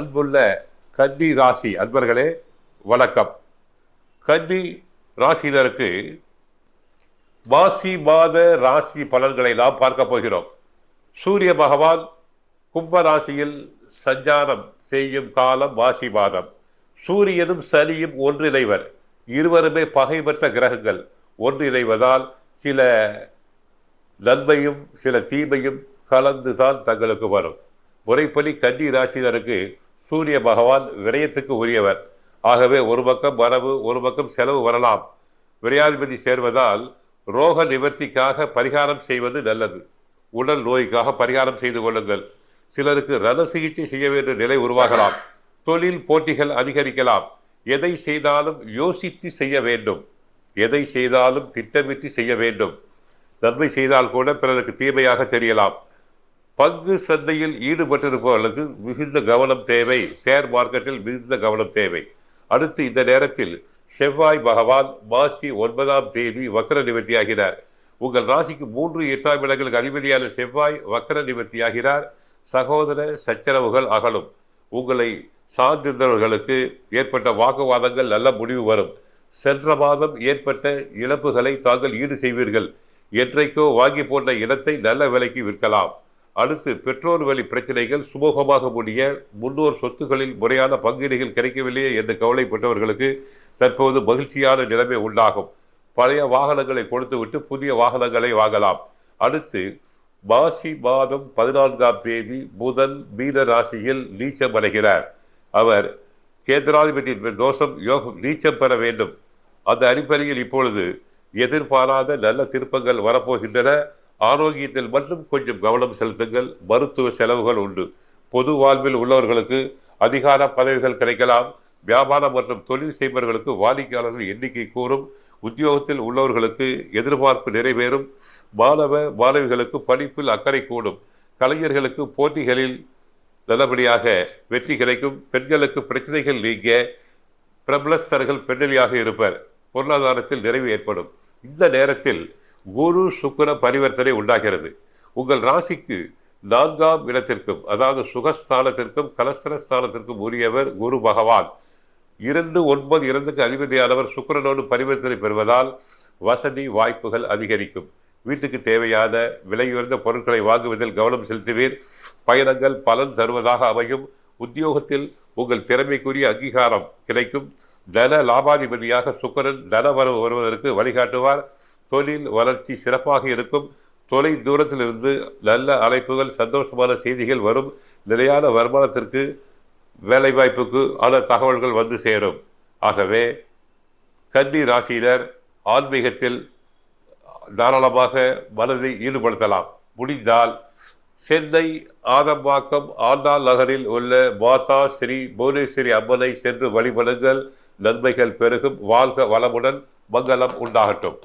அன்புள்ள கன்னி ராசி அன்பர்களே வணக்கம். கன்னி ராசியினருக்கு மாசி மாத ராசி பலன்களை நாம் பார்க்க போகிறோம். சூரிய பகவான் கும்ப ராசியில் சஞ்சாரம் செய்யும் காலம் மாசி மாதம். சூரியனும் சனியும் ஒன்றிணைவர். இருவருமே பகைமற்ற கிரகங்கள். ஒன்றிணைவதால் சில நன்மையும் சில தீமையும் கலந்துதான் தங்களுக்கு வரும். முறைப்படி கன்னி ராசினருக்கு சூரிய பகவான் விரயத்துக்கு உரியவர். ஆகவே ஒரு பக்கம் வரவு ஒரு பக்கம் செலவு வரலாம். விரையாதிபதி சேர்வதால் ரோக நிவர்த்திக்காக பரிகாரம் செய்வது நல்லது. உடல் நோய்க்காக பரிகாரம் செய்து கொள்ளுங்கள். சிலருக்கு ரண சிகிச்சை செய்ய வேண்டிய நிலை உருவாகலாம். தொழில் போட்டிகள் அதிகரிக்கலாம். எதை செய்தாலும் யோசித்து செய்ய வேண்டும். எதை செய்தாலும் திட்டமிட்டு செய்ய வேண்டும். நன்மை செய்தால் கூட பிறருக்கு தீமையாக தெரியலாம். பங்கு சந்தையில் ஈடுபட்டிருப்பவர்களுக்கு மிகுந்த கவனம் தேவை. ஷேர் மார்க்கெட்டில் மிகுந்த கவனம் தேவை. அடுத்து இந்த நேரத்தில் செவ்வாய் பகவான் மாசி ஒன்பதாம் தேதி வக்கர நிவர்த்தியாகிறார். உங்கள் ராசிக்கு மூன்று எட்டாம் இடங்களுக்கு அதிபதியான செவ்வாய் வக்கர நிவர்த்தியாகிறார். சகோதர சச்சரவுகள் அகலும். உங்களை சார்ந்திருந்தவர்களுக்கு ஏற்பட்ட வாக்குவாதங்கள் நல்ல முடிவு வரும். சென்ற மாதம் ஏற்பட்ட இழப்புகளை தாங்கள் ஈடு செய்வீர்கள். என்றைக்கோ வாங்கி போன்ற இடத்தை நல்ல விலைக்கு விற்கலாம். அடுத்து பெற்றோர் வழி பிரச்சனைகள் சுமூகமாக முடிய முன்னோர் சொத்துக்களில் முறையான பங்கீடுகள் கிடைக்கவில்லையே என்று கவலைப்பட்டவர்களுக்கு தற்போது மகிழ்ச்சியான நிலைமை உண்டாகும். பழைய வாகனங்களை கொடுத்துவிட்டு புதிய வாகனங்களை வாங்கலாம். அடுத்து மாசி மாதம் பதினான்காம் தேதி புதன் மீன ராசியில் நீச்சம் அடைகிறார். அவர் கேந்திராதிபதி தோஷம் யோகம் நீச்சம் பெற வேண்டும். அந்த அடிப்படையில் இப்பொழுது எதிர்பாராத நல்ல திருப்பங்கள் வரப்போகின்றன. ஆரோக்கியத்தில் மட்டும் கொஞ்சம் கவனம் செலுத்துங்கள். மருத்துவ செலவுகள் உண்டு. பொது வாழ்வில் உள்ளவர்களுக்கு அதிகார பதவிகள் கிடைக்கலாம். வியாபாரம் மற்றும் தொழில் செய்பவர்களுக்கு வாடிக்கையாளர்கள் எண்ணிக்கை கூறும். உத்தியோகத்தில் உள்ளவர்களுக்கு எதிர்பார்ப்பு நிறைவேறும். மாணவ மாணவிகளுக்கு படிப்பில் அக்கறை கூடும். கலைஞர்களுக்கு போட்டிகளில் நல்லபடியாக வெற்றி கிடைக்கும். பெண்களுக்கு பிரச்சனைகள் நீங்க. பிரபலஸ்தர்கள் பெண்ணிலியாக இருப்பர். பொருளாதாரத்தில் நிறைவு ஏற்படும். இந்த நேரத்தில் குரு சுக்கிர பரிவர்த்தனை உண்டாகிறது. உங்கள் ராசிக்கு நான்காம் இடத்திற்கும் அதாவது சுகஸ்தானத்திற்கும் கலஸ்தரஸ்தானத்திற்கும் உரியவர் குரு பகவான். இரண்டு ஒன்பது இரண்டுக்கு அதிபதியானவர் சுக்கரனோடு பரிவர்த்தனை பெறுவதால் வசதி வாய்ப்புகள் அதிகரிக்கும். வீட்டுக்கு தேவையான விலையுயர்ந்த பொருட்களை வாங்குவதில் கவனம் செலுத்துவீர். பயணங்கள் பலன் தருவதாக அமையும். உத்தியோகத்தில் உங்கள் திறமைக்குரிய அங்கீகாரம் கிடைக்கும். தன லாபாதிபதியாக சுக்கரன் தனவரவு வருவதற்கு வழிகாட்டுவார். தொழில் வளர்ச்சி சிறப்பாக இருக்கும். தொலை தூரத்திலிருந்து நல்ல அழைப்புகள் சந்தோஷமான செய்திகள் வரும். நிலையான வருமானத்திற்கு வேலைவாய்ப்புக்கு ஆன தகவல்கள் வந்து சேரும். ஆகவே கன்னி ராசியினர் ஆன்மீகத்தில் தாராளமாக மனதை ஈடுபடுத்தலாம். முடிந்தால் சென்னை ஆதம்பாக்கம் ஆண்டாள் நகரில் உள்ள மாதா ஸ்ரீ புவனேஸ்வரி அம்மனை சென்று வழிபடுங்கள். நன்மைகள் பெருகும். வாழ்க வளமுடன். மங்களம் உண்டாகட்டும்.